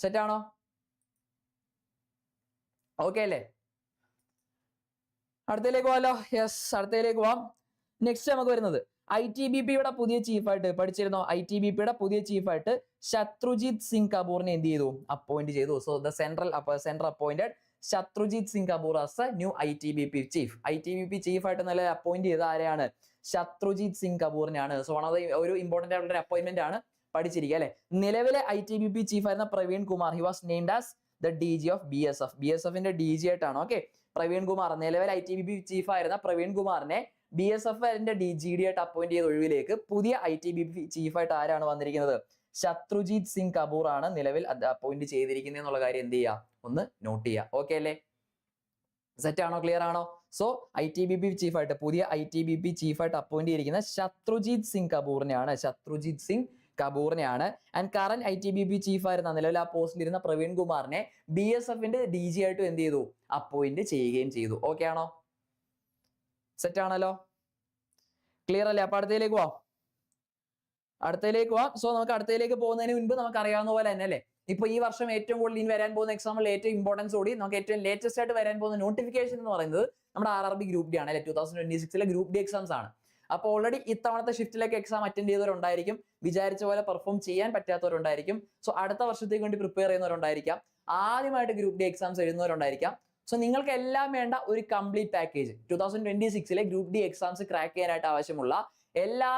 സെറ്റ് ആണോ? ഓക്കെ അല്ലേ അടുത്തയിലേക്ക് പോവാലോ യെസ് അടുത്തയിലേക്ക് പോവാം. നെക്സ്റ്റ് നമുക്ക് വരുന്നത് ഐ ടി ബി പിയുടെ പുതിയ ചീഫായിട്ട് പഠിച്ചിരുന്നോ? ഐ ടി ബി പിയുടെ പുതിയ ചീഫായിട്ട് ശത്രുജിത് സിംഗ് കപൂറിനെ എന്ത് ചെയ്തു? അപ്പോയിന്റ് ചെയ്തു. So the central central appointed Shatrujit Singh Kapoor as a new I T B P chief I T B P ചീഫായിട്ട് നല്ല അപ്പോയിന്റ് ചെയ്ത ആരെയാണ്? ശത്രുജിത് സിംഗ് കപൂറിനെയാണ്. സോ വൺ ഓഫ് ദ ഒരു ഇമ്പോർട്ടന്റ് ആയിട്ടുള്ള ഒരു അപ്പോയിന്റ്മെന്റ് ആണ് പഠിച്ചിരിക്കുക അല്ലെ? നിലവിലെ I T B P chief ആയിരുന്ന Praveen Kumar. He was named as the D G of B S F B S എഫിന്റെ ഡി ജി ആയിട്ടാണ്. ഓക്കെ പ്രവീൺ കുമാർ നിലവിൽ I T B P chief ആയിരുന്ന പ്രവീൺ കുമാറിനെ B S F D G D ആയിട്ട് അപ്പോയിന്റ് ചെയ്ത ഒഴിവിലേക്ക് പുതിയ ഐ ടി ബി പി ചീഫായിട്ട് ആരാണ് വന്നിരിക്കുന്നത്? ശത്രുജിത് സിംഗ് കപൂർ ആണ് നിലവിൽ അപ്പോയിന്റ് ചെയ്തിരിക്കുന്നത് എന്നുള്ള കാര്യം എന്ത് ചെയ്യുക ഒന്ന് നോട്ട് ചെയ്യുക ഓക്കെ അല്ലേ? സെറ്റ് ആണോ? ക്ലിയർ ആണോ? So I T B P ചീഫായിട്ട് പുതിയ ഐ ടി ബി പി ചീഫായിട്ട് അപ്പോയിന്റ് ചെയ്തിരിക്കുന്ന ശത്രുജിത് സിംഗ് കപൂറിനെയാണ് Shatrujit Singh കപൂറിനെയാണ്. And current I T B P chief ആയിരുന്ന നിലവിൽ ആ പോസ്റ്റിൽ ഇരുന്ന പ്രവീൺ കുമാറിനെ ബി എസ് എഫിന്റെ ഡി ജി ആയിട്ട് എന്ത് ചെയ്തു? അപ്പോയിന്റ് ചെയ്യുകയും ചെയ്തു. ഓക്കെ ആണോ? സെറ്റ് ആണല്ലോ? ക്ലിയർ അല്ലേ? അപ്പൊ അടുത്തതിലേക്ക് പോവാം. അടുത്തതിലേക്ക് പോവാം. സോ നമുക്ക് അടുത്തതിലേക്ക് പോകുന്നതിന് മുൻപ് നമുക്ക് അറിയാവുന്ന പോലെ തന്നെ അല്ലേ? ഇപ്പൊ ഈ വർഷം ഏറ്റവും കൂടുതൽ ഇനി വരാൻ പോകുന്ന എക്സാമിൽ ഏറ്റവും ഇമ്പോർട്ടൻസ് കൂടി നമുക്ക് ഏറ്റവും ലേറ്റസ്റ്റ് ആയിട്ട് വരാൻ പോകുന്ന നോട്ടിഫിക്കേഷൻ എന്ന് പറയുന്നത് നമ്മുടെ R R B group D ആണ് അല്ലെ? ടൂ തൗസൻഡ് ട്വന്റി സിക്സിലെ ഗ്രൂപ്പ് ഡി എക്സാംസ് ആണ്. അപ്പോൾ ഓൾറെഡി ഇത്തവണത്തെ ഷിഫ്റ്റിലേക്ക് എക്സാം അറ്റൻഡ് ചെയ്തവരുണ്ടായിരിക്കും. വിചാരിച്ച പോലെ പെർഫോം ചെയ്യാൻ പറ്റാത്തവരുണ്ടായിരിക്കും. സോ അടുത്ത വർഷത്തേക്ക് വേണ്ടി പ്രിപ്പയർ ചെയ്യുന്നവരുണ്ടായിരിക്കാം. ആദ്യമായിട്ട് ഗ്രൂപ്പ് ഡി എക്സാംസ് എഴുതുന്നവരുണ്ടായിരിക്കാം. സോ നിങ്ങൾക്ക് എല്ലാം വേണ്ട ഒരു complete package two thousand twenty സിക്സിലെ group D exams crack ചെയ്യാനായിട്ട് ആവശ്യമുള്ള എല്ലാ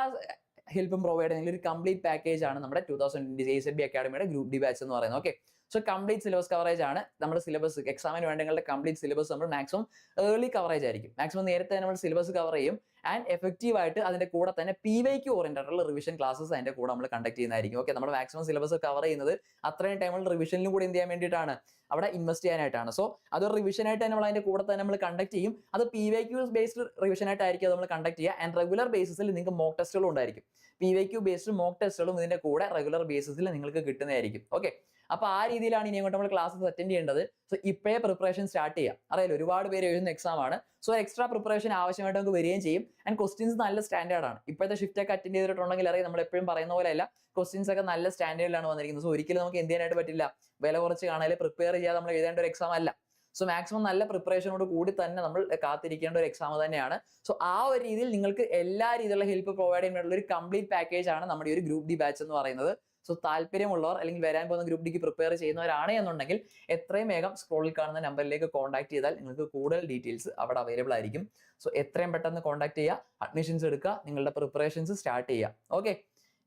ഹെൽപ്പും പ്രൊവൈഡ് ചെയ്യുന്ന ഒരു കംപ്ലീറ്റ് പാക്കേജ് ആണ് നമ്മുടെ two thousand twenty S B അക്കാഡമിയുടെ group D batch എന്ന് പറയുന്നത്. Okay so complete syllabus coverage ആണ് നമ്മുടെ സിലബസ് എക്സാമിന് വേണ്ട നിങ്ങളുടെ കംപ്ലീറ്റ് സിലബസ് നമ്മൾ മാക്സിമം ഏർലി കവറേജ് ആയിരിക്കും. മാക്സിമം നേരത്തെ നമ്മൾ സിലബസ് കവർ ചെയ്യും. ആൻഡ് എഫക്റ്റീവ് ആയിട്ട് അതിന്റെ കൂടെ തന്നെ പി വൈക്ക് ഓറിയന്റഡ് ആയിട്ടുള്ള റിവിഷൻ ക്ലാസ്സസ് അതിന്റെ കൂടെ നമ്മൾ കണ്ടക്ട് ചെയ്യുന്നതായിരിക്കും. ഓക്കെ നമ്മൾ മാക്സിമം സിലബസ് കവർ ചെയ്യുന്നത് അത്രയും ടൈമിൽ റിവിഷനിലും കൂടി എന്ത് ചെയ്യാൻ വേണ്ടിയിട്ടാണ്? അവിടെ ഇൻവെസ്റ്റ് ചെയ്യാനായിട്ടാണ്. സോ അതൊരു റിവിഷൻ ആയിട്ട് നമ്മൾ അതിന്റെ കൂടെ തന്നെ നമ്മൾ കണ്ടക്ട് ചെയ്യും. അത് P Y Q based revision ആയിട്ടായിരിക്കും നമ്മൾ കണ്ടക്ട് ചെയ്യുക. ആൻഡ് റെഗുലർ ബേസിസിൽ നിങ്ങൾക്ക് മോക്ക് ടെസ്റ്റുകളും ഉണ്ടായിരിക്കും. P Y Q based mock ടെസ്റ്റുകളും ഇതിന്റെ കൂടെ റെഗുലർ ബേസിസിൽ നിങ്ങൾക്ക് കിട്ടുന്നതായിരിക്കും. ഓക്കെ അപ്പൊ ആ രീതിയിലാണ് ഇനി അങ്ങോട്ട് നമ്മൾ ക്ലാസ്സസ് അറ്റൻഡ് ചെയ്യേണ്ടത്. സോ ഇപ്പോഴേ പ്രിപ്പറേഷൻ സ്റ്റാർട്ട് ചെയ്യാം. അറിയാലോ ഒരുപാട് പേര് എഴുതുന്ന എക്സാം ആണ്. സോ എക്സ്ട്രാ പ്രിപ്പറേഷൻ ആവശ്യമായിട്ട് നമുക്ക് വരികയും ചെയ്യും. ആൻഡ് ക്വസ്റ്റ്യൻസ് നല്ല സ്റ്റാൻഡേർഡ് ആണ്. ഇപ്പോഴത്തെ ഷിഫ്റ്റ് ഒക്കെ അറ്റൻഡ് ചെയ്തിട്ടുണ്ടെങ്കിൽ അറിയാം നമ്മൾ എപ്പോഴും പറയുന്ന പോലെ അല്ല ക്വസ്റ്റ്യൻസ് ഒക്കെ നല്ല സ്റ്റാൻഡേർഡിലാണ് വന്നിരിക്കുന്നത്. സോ ഒരിക്കലും നമുക്ക് എന്ത് ചെയ്യാനായിട്ട് പറ്റില്ല. വില കുറച്ച് കാണാതെ പ്രിപ്പയർ ചെയ്യാതെ നമ്മൾ എഴുതേണ്ട ഒരു എക്സാം അല്ല. സോ മാക്സിമം നല്ല പ്രിപ്പറേഷനോട് കൂടി തന്നെ നമ്മൾ കാത്തിരിക്കേണ്ട ഒരു എക്സാം തന്നെയാണ്. സോ ആ ഒരു രീതിയിൽ നിങ്ങൾക്ക് എല്ലാ രീതിയിലുള്ള ഹെൽപ്പ് പ്രൊവൈഡ് ചെയ്യാനുള്ള ഒരു കംപ്ലീറ്റ് പാക്കേജ് ആണ് നമ്മുടെ ഒരു ഗ്രൂപ്പ് ഡി ബാച്ച് എന്ന് പറയുന്നത്. സോ താല്പര്യമുള്ളവർ അല്ലെങ്കിൽ വരാൻ പോകുന്ന ഗ്രൂപ്പ് ഡിക്ക് പ്രിപ്പയർ ചെയ്യുന്നവരാണ് എന്നുണ്ടെങ്കിൽ എത്രയും വേഗം സ്ക്രോളിൽ കാണുന്ന നമ്പറിലേക്ക് കോൺടാക്ട് ചെയ്താൽ നിങ്ങൾക്ക് കൂടുതൽ ഡീറ്റെയിൽസ് അവിടെ അവൈലബിൾ ആയിരിക്കും. സോ എത്രയും പെട്ടെന്ന് കോൺടാക്ട് ചെയ്യുക അഡ്മിഷൻസ് എടുക്കുക നിങ്ങളുടെ പ്രിപ്പറേഷൻസ് സ്റ്റാർട്ട് ചെയ്യുക. ഓക്കെ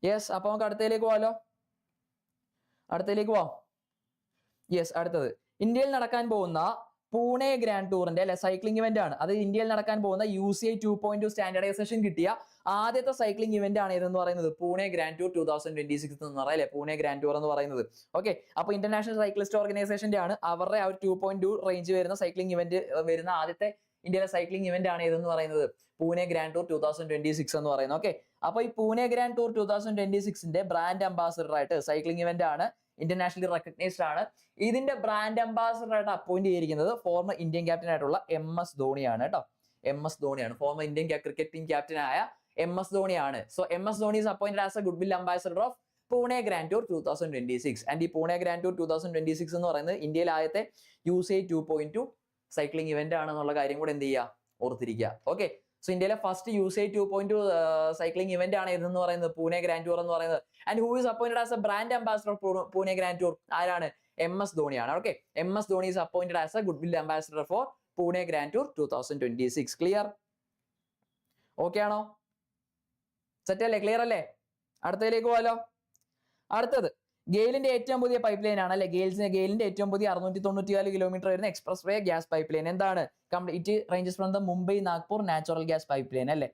യെസ് അപ്പോൾ നമുക്ക് അടുത്തതിലേക്ക് പോകാലോ അടുത്തതിലേക്ക് പോവാം. യെസ് അടുത്തത്. ഇന്ത്യയിൽ നടക്കാൻ പോകുന്ന പൂനെ ഗ്രാൻഡ് ടൂറിന്റെ അല്ലെ സൈക്ലിംഗ് ഇവന്റ് ആണ്. അത് ഇന്ത്യയിൽ നടക്കാൻ പോകുന്ന U C I two point two standardization കിട്ടിയ ആദ്യത്തെ സൈക്ലിംഗ് ഇവന്റ് ആണ് ഇതെന്ന് പറയുന്നത്? Pune grand tour two thousand twenty six എന്ന് പറയാം അല്ലെ? പൂനെ ഗ്രാൻഡ് ടൂർ എന്ന് പറയുന്നത്. ഓക്കെ അപ്പൊ ഇന്റർനാഷണൽ സൈക്ലിസ്റ്റ് ഓർഗനൈസേഷന്റെ ആണ്. അവരുടെ ആ ഒരു ടു പോയിന്റ് ടു റേഞ്ച് വരുന്ന സൈക്ലിംഗ് ഇവന്റ് വരുന്ന ആദ്യത്തെ ഇന്ത്യയിലെ സൈക്ലിംഗ് ഇവന്റ് ആണ് ഇതെന്ന് പറയുന്നത്? Pune grand tour two thousand twenty six എന്ന് പറയുന്നത്. ഓക്കെ അപ്പൊ ഈ Pune grand tour two thousand twenty സിക്സിന്റെ brand ambassador ആയിട്ട് സൈക്ലിംഗ് ഇവന്റ് ആണ് ഇന്റർനാഷണലി റെക്കഗ്നൈസ്ഡ് ആണ്. ഇതിന്റെ ബ്രാൻഡ് അംബാസിഡർ ആയിട്ട് അപ്പോയിന്റ് ചെയ്തിരിക്കുന്നത് ഫോർമർ ഇന്ത്യൻ ക്യാപ്റ്റൻ ആയിട്ടുള്ള എം എസ് ധോണിയാണ് കേട്ടോ. M S ധോണിയാണ് former Indian cricket team captain ആയ M S ധോണിയാണ് so M S Dhoni is appointed as a goodwill ambassador of Pune grand tour two thousand twenty six and ഈ Pune grand tour two thousand twenty six എന്ന് പറയുന്നത് ഇന്ത്യയിൽ ആദ്യത്തെ U C two point two cycling event ആണെന്നുള്ള കാര്യം കൂടെ എന്ത് ചെയ്യുക? ഓർത്തിരിക്കുക. ഓക്കെ സോ ഇന്ത്യയിലെ first U C two point two cycling event ആണ് ഇതെന്ന് പറയുന്നത് പൂനെ ഗ്രാൻഡ് ടൂർ എന്ന് പറയുന്നത്. And who is appointed as a brand ambassador Pune grand tour ആരാണ്? M S ധോണിയാണ് okay M S Dhoni is appointed as a goodwill ambassador for Pune grand tour two thousand twenty six clear okay ആണോ? സെറ്റ് അല്ലേ? ക്ലിയർ അല്ലേ? അടുത്തതിലേക്ക് പോകാലോ അടുത്തത്. ഗെയിലിന്റെ ഏറ്റവും പുതിയ പൈപ്പ് ലൈൻ ആണ് അല്ലെ? ഗെയിൽസിന് ഗെയിലിന്റെ ഏറ്റവും പുതിയ അറുന്നൂറ്റി തൊണ്ണൂറ്റിനാല് കിലോമീറ്റർ വരുന്ന എക്സ്പ്രസ് വേ ഗ്യാസ് പൈപ്പ് ലൈൻ എന്താണ്? Complete ranges from the Mumbai Nagpur natural gas pipeline അല്ലേ?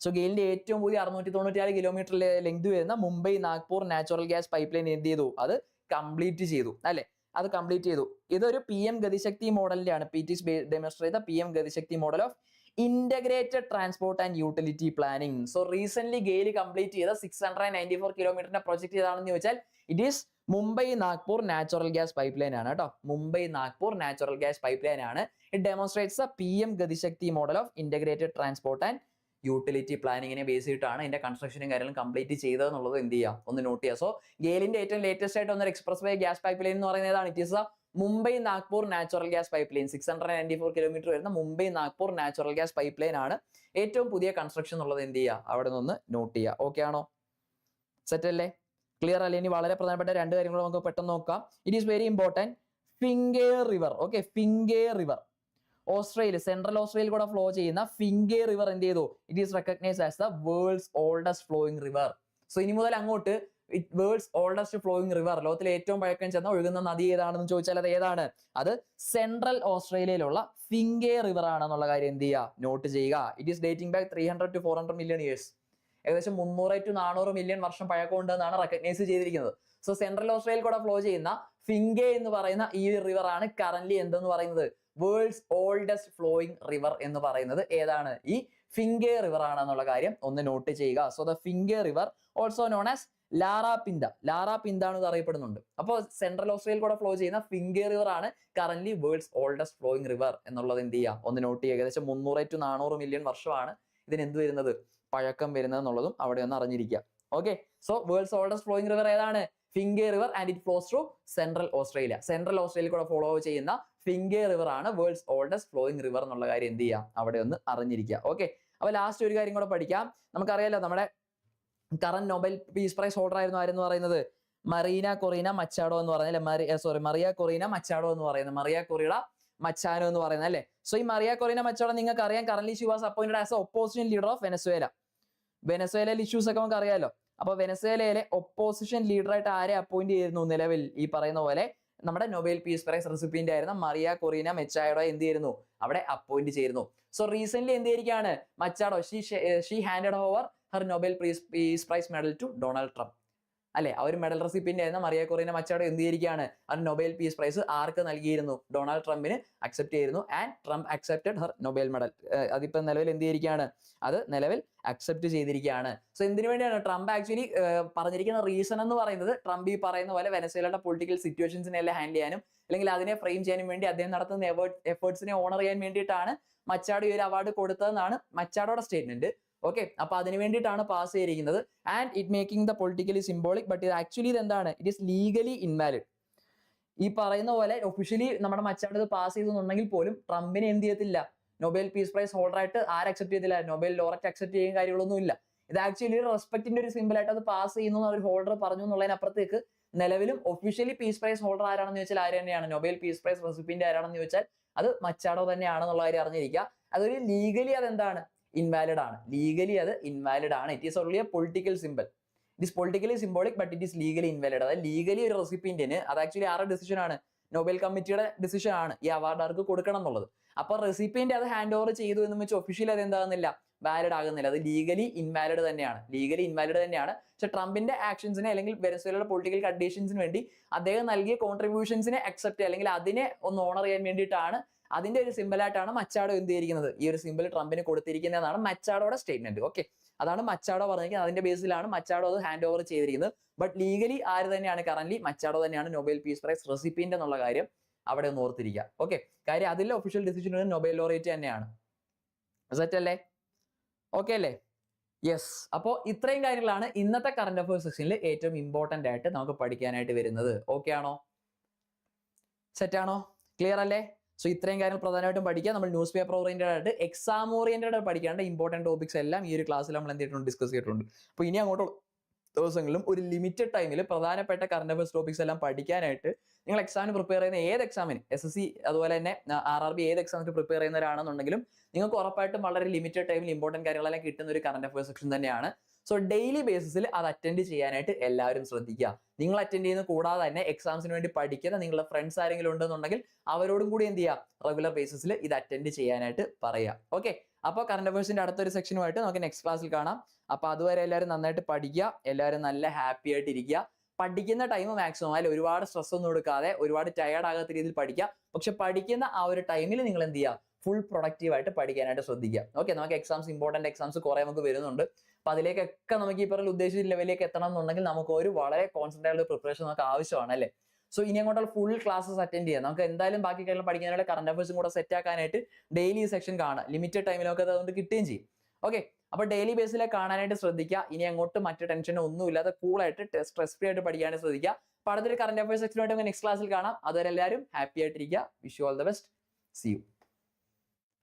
സോ ഗെയിലിന്റെ ഏറ്റവും പുതിയ അറുന്നൂറ്റി തൊണ്ണൂറ്റിനാല് കിലോമീറ്റർ ലെങ്ത് വരുന്ന Mumbai Nagpur natural gas pipeline എന്ത് ചെയ്തു? അത് കംപ്ലീറ്റ് ചെയ്തു അല്ലെ? അത് കംപ്ലീറ്റ് ചെയ്തു. ഇതൊരു പി എം ഗതിശക്തി മോഡലിന്റെ ആണ് P T demonstrate P M Gatishakti model of integrated transport and utility planning so recent GAIL complete ചെയ്ത സിക്സ് ഹൺഡ്രഡ് നയന്റി ഫോർ കിലോമീറ്ററിന്റെ പ്രൊജക്ട് ഏതാണെന്ന് ചോദിച്ചാൽ it is Mumbai Nagpur natural gas pipeline ആണ് കേട്ടോ Mumbai Nagpur natural gas pipeline ആണ് it demonstrates a P M Gatishakti model of integrated transport and utility പ്ലാനിങ്ങിനെ base ചെയ്തിട്ടാണ് ഇതിന്റെ കൺസ്ട്രക്ഷനും കാര്യങ്ങളും കംപ്ലീറ്റ് ചെയ്തതെന്നുള്ളത് എന്ത് ചെയ്യാം? ഒന്ന് നോട്ട് ചെയ്യുക സോ ഗെയിലിന്റെ ഏറ്റവും ലേറ്റസ്റ്റ് ആയിട്ട് വന്ന എക്സ്പ്രസ് വേ ഗ്യാസ് പൈപ്പ് ലൈൻ എന്ന് പറയുന്നതാണ് it is Mumbai Nagpur natural gas pipeline six hundred ninety four kilometre വരുന്ന Mumbai Nagpur natural gas pipeline ആണ് ഏറ്റവും പുതിയ കൺസ്ട്രക്ഷൻ എന്നുള്ളത് എന്ത് ചെയ്യുക? അവിടെ നിന്ന് നോട്ട് ചെയ്യുക. ഓക്കെ ആണോ? സെറ്റ് അല്ലേ? ക്ലിയർ അല്ലേ? ഇനി വളരെ പ്രധാനപ്പെട്ട രണ്ട് കാര്യങ്ങൾ നമുക്ക് പെട്ടെന്ന് നോക്കാം. It is very important Finke river okay Finke river Australia central Australia കൂടെ ഫ്ലോ ചെയ്യുന്ന ഫിംഗേ റിവർ എന്ത് ചെയ്തു? It is recognise as the world's oldest flowing river so ഇനി മുതൽ അങ്ങോട്ട് വേൾഡ്സ് ഓൾഡസ്റ്റ് ഫ്ലോയിങ് റിവർ ലോകത്തിലെ ഏറ്റവും പഴക്കം ചെന്ന ഒഴുകുന്ന നദി ഏതാണെന്ന് ചോദിച്ചാൽ അത് ഏതാണ്? അത് സെൻട്രൽ ഓസ്ട്രേലിയയിലുള്ള ഫിംഗേ റിവർ ആണെന്നുള്ള കാര്യം എന്ത് ചെയ്യുക? നോട്ട് ചെയ്യുക. It is dating back three hundred to four hundred million years ഏകദേശം മുന്നൂറ് ടു നാനൂറ് മില്യൺ വർഷം പഴക്കമുണ്ടെന്നാണ് റെക്കഗ്നൈസ് ചെയ്തിരിക്കുന്നത്. സോ സെൻട്രൽ ഓസ്ട്രേലിയയിൽ കൂടെ ഫ്ലോ ചെയ്യുന്ന ഫിംഗേ എന്ന് പറയുന്ന ഈ റിവർ ആണ് കറന്റ് എന്തെന്ന് പറയുന്നത്? വേൾഡ്സ് ഓൾഡസ്റ്റ് ഫ്ലോയിങ് റിവർ എന്ന് പറയുന്നത് ഏതാണ്? ഈ ഫിംഗെ റിവർ ആണെന്നുള്ള കാര്യം ഒന്ന് നോട്ട് ചെയ്യുക. So the Finke river also known as Larapinta. Larapinta അറിയപ്പെടുന്നുണ്ട്. അപ്പോൾ സെൻട്രൽ ഓസ്ട്രേലിയയിൽ കൂടെ ഫ്ലോ ചെയ്യുന്ന ഫിംഗർ റിവർ ആണ് current world's oldest flowing river എന്നുള്ളത് എന്ത് ചെയ്യുക ഒന്ന് നോട്ട് ചെയ്യുക. ഏകദേശം മുന്നൂറ് ടു നാനൂറ് മില്യൺ വർഷമാണ് ഇതിന് എന്ത് വരുന്നത്? പഴക്കം വരുന്നത് എന്നുള്ളതും അവിടെ ഒന്ന് അറിഞ്ഞിരിക്കുക. Okay so world's oldest flowing river ഏതാണ്? Finke river and it flows through central Australia central Australia കൂടെ ഫോളോ ചെയ്യുന്ന ഫിംഗെ റിവർ ആണ് വേൾഡ്സ് ഓൾഡസ്റ്റ് ഫ്ലോയിങ് റിവർ എന്നുള്ള കാര്യം എന്ത് ചെയ്യുക അവിടെ ഒന്ന് അറിഞ്ഞിരിക്കുക. ഓക്കെ അപ്പൊ ലാസ്റ്റ് ഒരു കാര്യം കൂടെ പഠിക്കാം. നമുക്കറിയാലോ നമ്മുടെ current Nobel peace prize holder ആയിരുന്നു ആരെന്ന് പറയുന്നത്? മറീന കൊറീന മച്ചാഡോ എന്ന് പറയുന്നത് മറി സോറി മറിയ കൊറീന മച്ചാഡോ എന്ന് പറയുന്നത്. മറിയ കൊറിയുടെ മച്ചാനോ എന്ന് പറയുന്നത് അല്ലേ? സോ ഈ മറിയ കൊറീന മച്ചാഡോ നിങ്ങൾക്ക് അറിയാം current she was appointed as opposition leader of Venezuela വെനസ്വേലയിലെ issues ഒക്കെ നമുക്ക് അറിയാലോ അപ്പൊ വെനസ്വേലയിലെ ഒപ്പോസിഷൻ ലീഡറായിട്ട് ആരെ അപ്പോയിന്റ് ചെയ്തിരുന്നു നിലവിൽ? ഈ പറയുന്ന പോലെ നമ്മുടെ നൊബേൽ പീസ് പ്രൈസ് റെസിപ്പിന്റെ ആയിരുന്ന മറിയ കൊറീന മെച്ചാഡോ എന്ത് ചെയ്യുന്നു അവിടെ അപ്പോയിന്റ് ചെയ്യുന്നു സോ റീസെന്റ് എന്ത് ചെയ്തിരിക്കുകയാണ്? Machado she she handed over her Nobel prize peace prize medal to Donald Trump അല്ലെ? ആ ഒരു മെഡൽ റെസിപ്പിന്റെ ആയിരുന്ന മറിയ കൊറീന മച്ചാട് എന്ത് ആ നൊബേൽ പീസ് പ്രൈസ് ആർക്ക് നൽകിയിരുന്നു? ഡൊണാൾഡ് ട്രംപിന് അക്സെപ്റ്റ് ചെയ്തിരുന്നു. And Trump accepted her Nobel medal അതിപ്പോ നിലവിൽ എന്ത് ചെയ്തിരിക്കുകയാണ്? അത് നിലവിൽ അക്സെപ്റ്റ് ചെയ്തിരിക്കുകയാണ്. സോ എന്തിനു വേണ്ടിയാണ് ട്രംപ് ആക്ച്വലി പറഞ്ഞിരിക്കുന്ന റീസൺ എന്ന് പറയുന്നത്? ട്രംപ് ഈ പറയുന്ന പോലെ വെനസ്വേലയുടെ പൊളിറ്റിക്കൽ സിറ്റുവേഷൻസിനെ എല്ലാം ഹാൻഡിൽ ചെയ്യാനും അല്ലെങ്കിൽ അതിനെ ഫ്രെയിം ചെയ്യാനും വേണ്ടി അദ്ദേഹം നടത്തുന്ന എഫേർട്സിനെ ഓണർ ചെയ്യാൻ വേണ്ടിയിട്ടാണ് മച്ചാട് ഈ ഒരു അവാർഡ് കൊടുത്തതെന്നാണ് മച്ചാടോടെ സ്റ്റേറ്റ്മെന്റ് ഓക്കെ അപ്പൊ അതിന് വേണ്ടിയിട്ടാണ് പാസ് ചെയ്തിരിക്കുന്നത്. And it making the politically symbolic but ഇത് ആക്ച്വലി ഇത് എന്താണ് ഇറ്റ് ഈസ് ലീഗലി ഇൻവാലിഡ് ഈ പറയുന്ന പോലെ ഒഫീഷ്യലി നമ്മുടെ മച്ചാണ്ട് ഇത് പാസ് ചെയ്തെന്നുണ്ടെങ്കിൽ പോലും ട്രംപിനെ എന്ത് ചെയ്യത്തില്ല? നൊബേൽ പീസ് പ്രൈസ് ഹോൾഡർ ആയിട്ട് ആര് അക്സെപ്റ്റ് ചെയ്തില്ല നൊബേൽ ലോററ്റ് അക്സെപ്റ്റ് ചെയ്യുന്ന കാര്യങ്ങളൊന്നും ഇല്ല. ഇത് ആക്ച്വലി ഒരു റെസ്പെക്ടിന്റെ ഒരു സിമ്പിൾ ആയിട്ട് അത് പാസ് ചെയ്യുന്നു അവർ ഹോൾഡർ പറഞ്ഞു എന്നുള്ളതിനപ്പുറത്തേക്ക് നിലവിലും ഒഫീഷ്യലി പീസ് പ്രൈസ് ഹോൾഡർ ആരാണെന്ന് ചോദിച്ചാൽ ആര് തന്നെയാണ്? നൊബേൽ പീസ് പ്രൈസ് റെസിപ്പിന്റെ ആരാണെന്ന് ചോദിച്ചാൽ അത് മച്ചാടോ തന്നെയാണെന്നുള്ള കാര്യം അറിഞ്ഞിരിക്കുക. അതൊരു ലീഗലി അതെന്താണ്? ഇൻവാലിഡ് ആണ്. ലീഗലി അത് ഇൻവാലിഡ് ആണ്. It is only a political simple it is politically symbolic but it is legally invalid അതായത് ലീഗലി ഒരു റെസിപ്പിന്റിന് അത് ആക്ച്വലി ആരുടെ ഡിസിഷൻ ആണ്? നോബൽ കമ്മിറ്റിയുടെ ഡിസിഷൻ ആണ് ഈ അവാർഡ് ആർക്ക് കൊടുക്കണം എന്നുള്ളത്. അപ്പൊ റെസിപ്പിന്റെ അത് ഹാൻഡ് ഓവർ ചെയ്തു എന്ന് വെച്ച് ഒഫീഷ്യലി അത് എന്താകുന്നില്ല? വാലിഡ് ആകുന്നില്ല. അത് ലീഗലി ഇൻവാലിഡ് തന്നെയാണ്. ലീഗലി ഇൻവാലിഡ് തന്നെയാണ്. പക്ഷെ ട്രംപിന്റെ ആക്ഷൻസിനെ അല്ലെങ്കിൽ വെനസ്വേലയുടെ പൊളിറ്റിക്കൽ കണ്ടീഷൻസിന് വേണ്ടി അദ്ദേഹം നൽകിയ കോൺട്രിബ്യൂഷൻസിനെ അക്സെപ്റ്റ് അല്ലെങ്കിൽ അതിനെ ഒന്ന് ഓണർ ചെയ്യാൻ വേണ്ടിയിട്ടാണ് അതിന്റെ ഒരു സിമ്പിൾ ആയിട്ടാണ് മച്ചാടോ എന്ത് ചെയ്തിരിക്കുന്നത്? ഈ ഒരു സിമ്പിൾ ട്രംപിന് കൊടുത്തിരിക്കുന്നതാണ് മച്ചാഡോയുടെ സ്റ്റേറ്റ്മെന്റ് ഓക്കെ അതാണ് മച്ചാടോ പറഞ്ഞിരിക്കുന്നത്. അതിന്റെ ബേസിലാണ് മച്ചാടോ അത് ഹാൻഡ് ഓവർ ചെയ്തിരിക്കുന്നത്. ബട്ട് ലീഗലി ആര് തന്നെയാണ് കറന്റ് മച്ചാടോ തന്നെയാണ് നൊബേൽ പീസ് പ്രൈസ് റെസിപ്പിന്റ് എന്നുള്ള കാര്യം അവിടെ ഒന്ന് ഓർത്തിരിക്കുക. ഓക്കെ കാര്യം അതിലെ ഒഫീഷ്യൽ ഡിസിഷൻ നൊബേൽ ലോറേറ്റ് തന്നെയാണ്. സെറ്റ് അല്ലേ? ഓക്കെ അല്ലേ? യെസ് അപ്പോ ഇത്രയും കാര്യങ്ങളാണ് ഇന്നത്തെ കറണ്ട് അഫയേഴ്സ് സെക്ഷനിൽ ഏറ്റവും ഇമ്പോർട്ടന്റ് ആയിട്ട് നമുക്ക് പഠിക്കാനായിട്ട് വരുന്നത്. ഓക്കെ ആണോ? സെറ്റ് ആണോ? ക്ലിയർ അല്ലേ? സോ ഇത്രയും കാര്യങ്ങൾ പ്രധാനമായിട്ടും പഠിക്കുക. നമ്മൾ ന്യൂസ് പേപ്പർ ഓറിയന്റഡ് ആയിട്ട് എക്സാം ഓറിയന്റഡ് ആയിട്ട് പഠിക്കേണ്ട ഇമ്പോർട്ടന്റ് ടോപ്പിക്സ് എല്ലാം ഈ ഒരു ക്ലാസ്സിൽ നമ്മൾ എന്ത് ചെയ്തിട്ടുണ്ട് ഡിസ്കസ് ചെയ്തിട്ടുണ്ട്. അപ്പോൾ ഇനി അങ്ങോട്ട് ദിവസങ്ങളിലും ഒരു ലിമിറ്റഡ് ടൈമിൽ പ്രധാനപ്പെട്ട കറണ്ട് അഫയേഴ്സ് ടോപ്പിക്സ് എല്ലാം പഠിക്കാനായിട്ട് നിങ്ങൾ എക്സാമിന് പ്രിപ്പയർ ചെയ്യുന്ന ഏത് എക്സാമിന് എസ് എസ് സി അതുപോലെ തന്നെ ആർ ആർ ബി ഏത് എക്സാമിന് പ്രിപ്പയർ ചെയ്യുന്നവരാണെന്നുണ്ടെങ്കിലും നിങ്ങൾക്ക് ഉറപ്പായിട്ടും വളരെ ലിമിറ്റഡ് ടൈമിൽ ഇമ്പോർട്ടന്റ് കാര്യങ്ങളെല്ലാം കിട്ടുന്ന ഒരു കറണ്ട് അഫയേഴ്സ് സെക്ഷൻ തന്നെയാണ്. സോ ഡെയിലി ബേസിസിൽ അത് അറ്റൻഡ് ചെയ്യാനായിട്ട് എല്ലാവരും ശ്രദ്ധിക്കുക. നിങ്ങൾ അറ്റൻഡ് ചെയ്യുന്ന കൂടാതെ തന്നെ എക്സാംസിന് വേണ്ടി പഠിക്കുന്ന നിങ്ങളുടെ ഫ്രണ്ട്സ് ആരെങ്കിലും ഉണ്ടെന്നുണ്ടെങ്കിൽ അവരോടും കൂടി എന്ത് ചെയ്യുക? റെഗുലർ ബേസിസിൽ ഇത് അറ്റൻഡ് ചെയ്യാനായിട്ട് പറയുക. ഓക്കെ അപ്പോൾ കറണ്ട് അഫേഴ്സിന്റെ അടുത്തൊരു സെക്ഷനുമായിട്ട് നമുക്ക് നെക്സ്റ്റ് ക്ലാസ്സിൽ കാണാം. അപ്പോൾ അതുവരെ എല്ലാവരും നന്നായിട്ട് പഠിക്കുക. എല്ലാവരും നല്ല ഹാപ്പി ആയിട്ട് ഇരിക്കുക. പഠിക്കുന്ന ടൈം മാക്സിമം അതിൽ ഒരുപാട് സ്ട്രെസ് ഒന്നും എടുക്കാതെ ഒരുപാട് ടയർഡ് ആകാത്ത രീതിയിൽ പഠിക്കുക. പക്ഷെ പഠിക്കുന്ന ആ ഒരു ടൈമിൽ നിങ്ങൾ എന്ത് ചെയ്യുക? ഫുൾ പ്രൊഡക്റ്റീവ് ആയിട്ട് പഠിക്കാനായിട്ട് ശ്രദ്ധിക്കുക. ഓക്കെ നമുക്ക് എക്സാംസ് ഇമ്പോർട്ടന്റ് എക്സാംസ് കുറെ നമുക്ക് വരുന്നുണ്ട്. അപ്പൊ അതിലേക്കൊക്കെ നമുക്ക് ഈ പറഞ്ഞ ഉദ്ദേശിച്ച ലെവലിലേക്ക് എത്തണം എന്നുണ്ടെങ്കിൽ നമുക്ക് ഒരു വളരെ കോൺസെൻട്രേറ്റ് ആയിട്ടുള്ള പ്രിപ്പറേഷൻ നമുക്ക് ആവശ്യമാണ് അല്ലേ? സോ ഇനി അങ്ങോട്ടുള്ള ഫുൾ ക്ലാസ്സസ് അറ്റൻഡ് ചെയ്യാം. നമുക്ക് എന്തായാലും ബാക്കി കാര്യങ്ങൾ പഠിക്കാനുള്ള കറണ്ട് അഫയേഴ്സും കൂടെ സെറ്റ് ആക്കാനായിട്ട് ഡെയിലി സെക്ഷൻ കാണാം. ലിമിറ്റഡ് ടൈമിലൊക്കെ അത് അതുകൊണ്ട് കിട്ടുകയും ചെയ്യും. ഓക്കെ അപ്പൊ ഡെയിലി ബേസിൽ കാണാനായിട്ട് ശ്രദ്ധിക്കുക. ഇനി അങ്ങോട്ട് മറ്റു ടെൻഷനോ ഒന്നും ഇല്ലാതെ കൂളായിട്ട് സ്ട്രെസ് ഫ്രീ ആയിട്ട് പഠിക്കാനായിട്ട് ശ്രദ്ധിക്കുക. പഠനത്തിൽ കറണ്ട് അഫയേഴ്സ് സെക്ഷനുമായിട്ട് നെക്സ്റ്റ് ക്ലാസ്സിൽ കാണാം. അതുവരെ എല്ലാവരും ഹാപ്പി ആയിട്ടിരിക്കുക. Wish you all the best see you